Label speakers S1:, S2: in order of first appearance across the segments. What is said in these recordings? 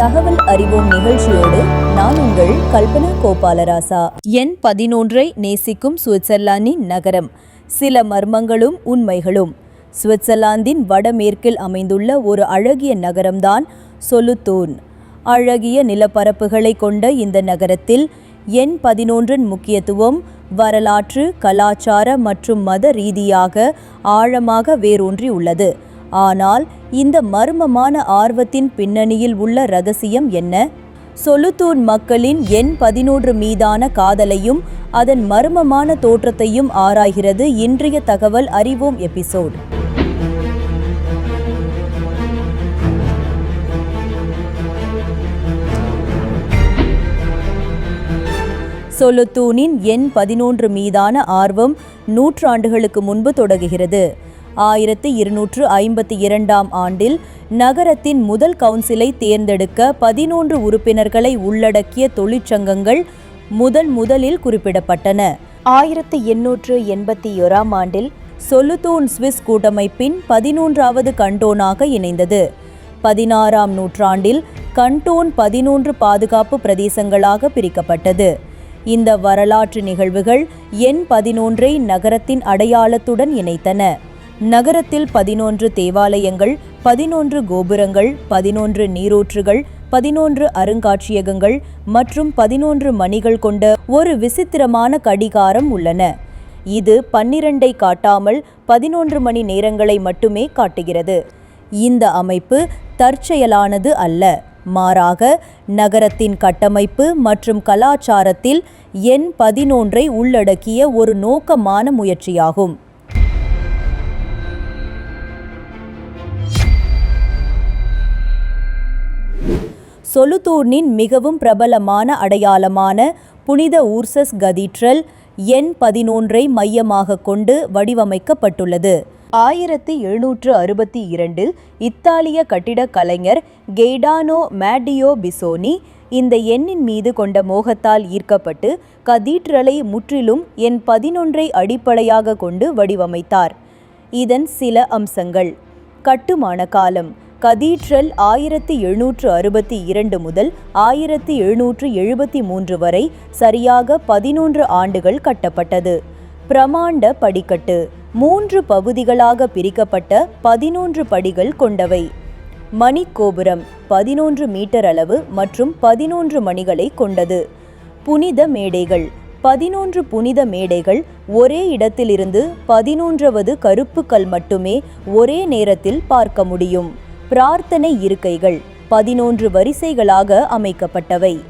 S1: தகவல் அறிவோம் நிகழ்ச்சியோடு நான் உங்கள் கல்பனா கோபாலராசா. எண் பதினொன்றை நேசிக்கும் சுவிட்சர்லாந்தின் நகரம். சில மர்மங்களும் உண்மைகளும். சுவிட்சர்லாந்தின் வடமேற்கில் அமைந்துள்ள ஒரு அழகிய நகரம்தான் சொலுத்தூன் அழகிய நிலப்பரப்புகளை கொண்ட இந்த நகரத்தில் எண் பதினொன்றின் முக்கியத்துவம் வரலாற்று கலாச்சார மற்றும் மத ரீதியாக ஆழமாக வேரூன்றி உள்ளது. ஆனால் இந்த மர்மமான ஆர்வத்தின் பின்னணியில் உள்ள ரகசியம் என்ன? சொலுத்தூன் மக்களின் எண் பதினொன்று மீதான காதலையும் அதன் மர்மமான தோற்றத்தையும் ஆராய்கிறது இன்றைய தகவல் அறிவோம் எபிசோட். சொலுத்தூனின் எண் பதினொன்று மீதான ஆர்வம் நூற்றாண்டுகளுக்கு முன்பு தொடங்குகிறது. ஆயிரத்தி இருநூற்று ஐம்பத்தி இரண்டாம் ஆண்டில் நகரத்தின் முதல் கவுன்சிலை தேர்ந்தெடுக்க பதினொன்று உறுப்பினர்களை உள்ளடக்கிய தொழிற்சங்கங்கள் முதன் முதலில் குறிப்பிடப்பட்டன. ஆயிரத்தி எண்ணூற்று எண்பத்தி ஓராம் ஆண்டில் சொலுத்தூன் சுவிஸ் கூட்டமைப்பின் பதினொன்றாவது கண்டோனாக இணைந்தது. பதினாறாம் நூற்றாண்டில் கண்டோன் பதினொன்று பாதுகாப்பு பிரதேசங்களாக பிரிக்கப்பட்டது. இந்த வரலாற்று நிகழ்வுகள் எண் பதினொன்றை நகரத்தின் அடையாளத்துடன் இணைத்தன. நகரத்தில் பதினொன்று தேவாலயங்கள் பதினொன்று கோபுரங்கள் பதினொன்று நீரூற்றுகள் பதினொன்று அருங்காட்சியகங்கள் மற்றும் பதினொன்று மணிகள் கொண்ட ஒரு விசித்திரமான கடிகாரம் உள்ளன. இது பன்னிரண்டை காட்டாமல் பதினொன்று மணி நேரங்களை மட்டுமே காட்டுகிறது. இந்த அமைப்பு தற்செயலானது அல்ல. மாறாக நகரத்தின் கட்டமைப்பு மற்றும் கலாச்சாரத்தில் எண் பதினொன்றை உள்ளடக்கிய ஒரு நோக்கமான முயற்சியாகும். சொலுதூர்னின் மிகவும் பிரபலமான அடையாளமான புனித ஊர்சஸ் கதீட்ரல் எண் பதினொன்றை மையமாக கொண்டு வடிவமைக்கப்பட்டுள்ளது. ஆயிரத்தி எழுநூற்று அறுபத்தி இரண்டில் இத்தாலிய கட்டிடக் கலைஞர் கெய்டானோ மேடியோ பிசோனி இந்த எண்ணின் மீது கொண்ட மோகத்தால் ஈர்க்கப்பட்டு கதீட்ரலை முற்றிலும் எண் பதினொன்றை அடிப்படையாக கொண்டு வடிவமைத்தார். இதன் சில அம்சங்கள். கட்டுமான காலம். கதீட்ரல் ஆயிரத்தி எழுநூற்று அறுபத்தி இரண்டு முதல் ஆயிரத்தி எழுநூற்று எழுபத்தி மூன்று வரை சரியாக பதினொன்று ஆண்டுகள் கட்டப்பட்டது. பிரமாண்ட படிக்கட்டு. மூன்று பகுதிகளாக பிரிக்கப்பட்ட பதினொன்று படிகள் கொண்டவை. மணிக்கோபுரம் பதினொன்று மீட்டர் அளவு மற்றும் பதினொன்று மணிகளை கொண்டது. புனித மேடைகள். பதினொன்று புனித மேடைகள் ஒரே இடத்திலிருந்து பதினொன்றாவது கருப்புக்கள் மட்டுமே ஒரே நேரத்தில் பார்க்க முடியும். பிரார்த்தனை இருக்கைகள் பதினொன்று வரிசைகளாக அமைக்கப்பட்டவை.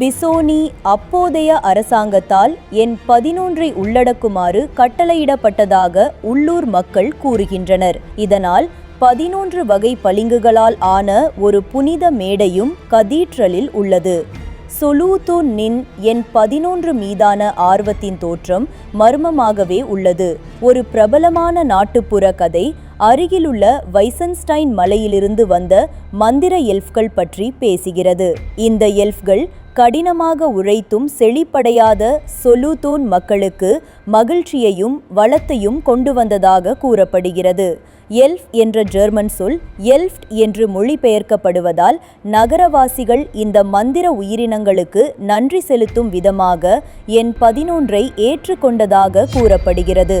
S1: பிசோனி அப்போதைய அரசாங்கத்தால் என் பதினொன்றை உள்ளடக்குமாறு கட்டளையிடப்பட்டதாக உள்ளூர் மக்கள் கூறுகின்றனர். இதனால் பதினொன்று வகை பளிங்குகளால் ஆன ஒரு புனித மேடையும் கதீட்ரலில் உள்ளது. சொலூது நின் என் பதினொன்று மீதான ஆர்வத்தின் தோற்றம் மர்மமாகவே உள்ளது. ஒரு பிரபலமான நாட்டுப்புற கதை அருகிலுள்ள வைசன்ஸ்டைன் மலையிலிருந்து வந்த மந்திர எல்ஃப்கள் பற்றி பேசுகிறது. இந்த எல்ஃப்கள் கடினமாக உழைத்தும் செழிப்படையாத சொலுதோன் மக்களுக்கு மகிழ்ச்சியையும் வளத்தையும் கொண்டு வந்ததாக கூறப்படுகிறது. எல்ஃப் என்ற ஜெர்மன் சொல் எல்ஃப்ட் என்று மொழிபெயர்க்கப்படுவதால் நகரவாசிகள் இந்த மந்திர உயிரினங்களுக்கு நன்றி செலுத்தும் விதமாக என் பதினொன்றை ஏற்றுக்கொண்டதாக கூறப்படுகிறது.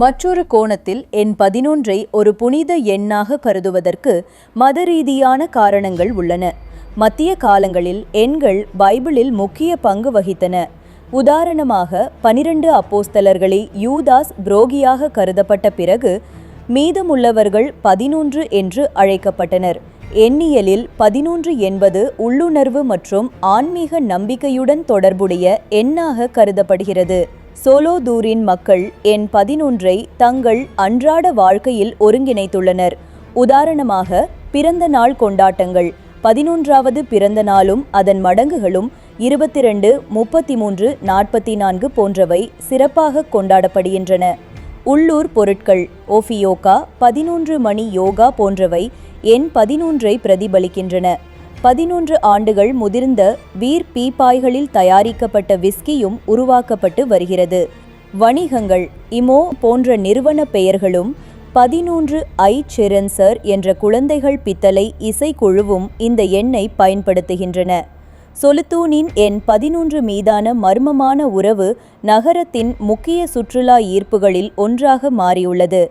S1: மற்றொரு கோணத்தில் எண் பதினொன்றை ஒரு புனித எண்ணாக கருதுவதற்கு மத ரீதியான காரணங்கள் உள்ளன. மத்திய காலங்களில் எண்கள் பைபிளில் முக்கிய பங்கு வகித்தன. உதாரணமாக பனிரெண்டு அப்போஸ்தலர்களை யூதாஸ் புரோகியாக கருதப்பட்ட பிறகு மீதமுள்ளவர்கள் பதினொன்று என்று அழைக்கப்பட்டனர். எண்ணியலில் பதினொன்று என்பது உள்ளுணர்வு மற்றும் ஆன்மீக நம்பிக்கையுடன் தொடர்புடைய எண்ணாக கருதப்படுகிறது. சோலோதூரின் மக்கள் எண் பதினொன்றை தங்கள் அன்றாட வாழ்க்கையில் ஒருங்கிணைத்துள்ளனர். உதாரணமாக பிறந்த நாள் கொண்டாட்டங்கள். பதினொன்றாவது பிறந்த நாளும் அதன் மடங்குகளும் இருபத்தி ரெண்டு முப்பத்தி மூன்று நாற்பத்தி நான்கு போன்றவை சிறப்பாக கொண்டாடப்படுகின்றன. உள்ளூர் பொருட்கள் ஓஃபியோகா பதினொன்று மணி யோகா போன்றவை எண் பதினொன்றை பிரதிபலிக்கின்றன. பதினொன்று ஆண்டுகள் முதிர்ந்த வீர் பீப்பாய்களில் தயாரிக்கப்பட்ட விஸ்கியும் உருவாக்கப்பட்டு வருகிறது. வணிகங்கள் இமோ போன்ற நிறுவன பெயர்களும் பதினொன்று ஐ செரன்சர் என்ற குழந்தைகள் பித்தளை இசைக்குழுவும் இந்த எண்ணை பயன்படுத்துகின்றன. சொலுத்தூனின் எண் பதினொன்று மீதான மர்மமான உறவு நகரத்தின் முக்கிய சுற்றுலா ஈர்ப்புகளில் ஒன்றாக மாறியுள்ளது.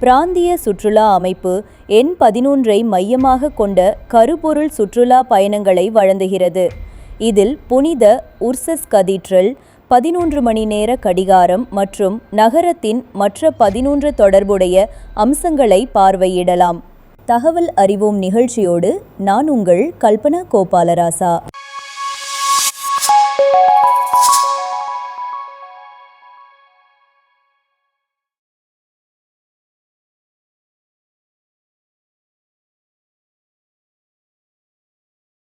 S1: பிராந்திய சுற்றுலா அமைப்பு எண் பதினொன்றை மையமாக கொண்ட கருப்பொருள் சுற்றுலா பயணங்களை வழங்குகிறது. இதில் புனித உர்சஸ் கதீட்ரல் பதினொன்று மணி நேர கடிகாரம் மற்றும் நகரத்தின் மற்ற பதினொன்று தொடர்புடைய அம்சங்களை பார்வையிடலாம். தகவல் அறிவோம் நிகழ்ச்சியோடு நான் உங்கள் கல்பனா கோபாலராசா.